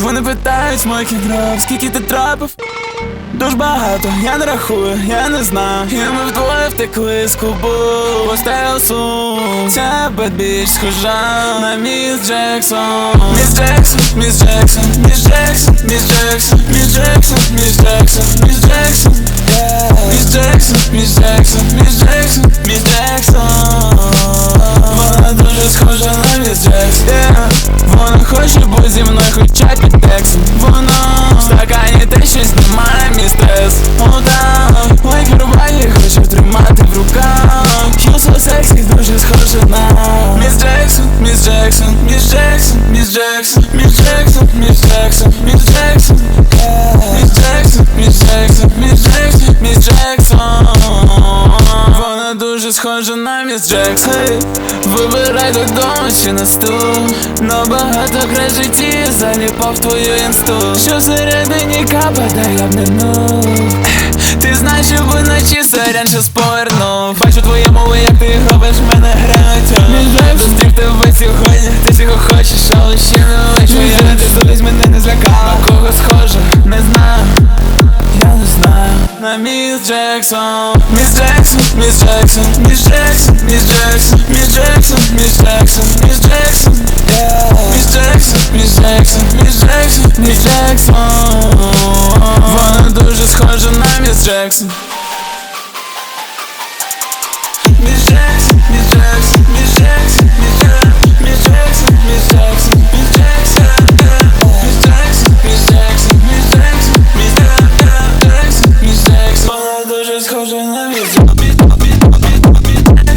Вони питають моїх ігров, скільки ти трапив? Дуже багато, я не рахую, я не знаю. І ми вдвоє втекли з клубу Поставив сум Ця бедбіч схожа на міс Джексон. Міс Джексон, міс Джексон, міс Джексон, міс Джексон, міс Джексон, міс Джексон, міс Джексон Міс Джексон, міс Джексон, міс Джексон, міс Джексон. Вона дуже схожа на міс Джексон міс Джексон, міс Джексон, міс Джексон, міс Джексон Міс Вона дуже схожа на міс Джексон. Вибирай додому чи на стул Набагато краще ті заліпав твою інсту. Що всередині капає, я б не Ти знаєш, що вночі сорян, що повернув Чуй заради злись мене не злякала Кого схоже, не знаю, я не знаю На міс Джексон Міс Джексон, міс Джексон, міс Джексон, міс Джексон, міс Джексон, міс Джексон, міс Джексон, міс Джексон, міс Джексон, міс Джексон, міс Джексон Вона дуже схожа на міс Джексон めっちゃくちゃくちゃくちゃくちゃくちゃくちゃくちゃ。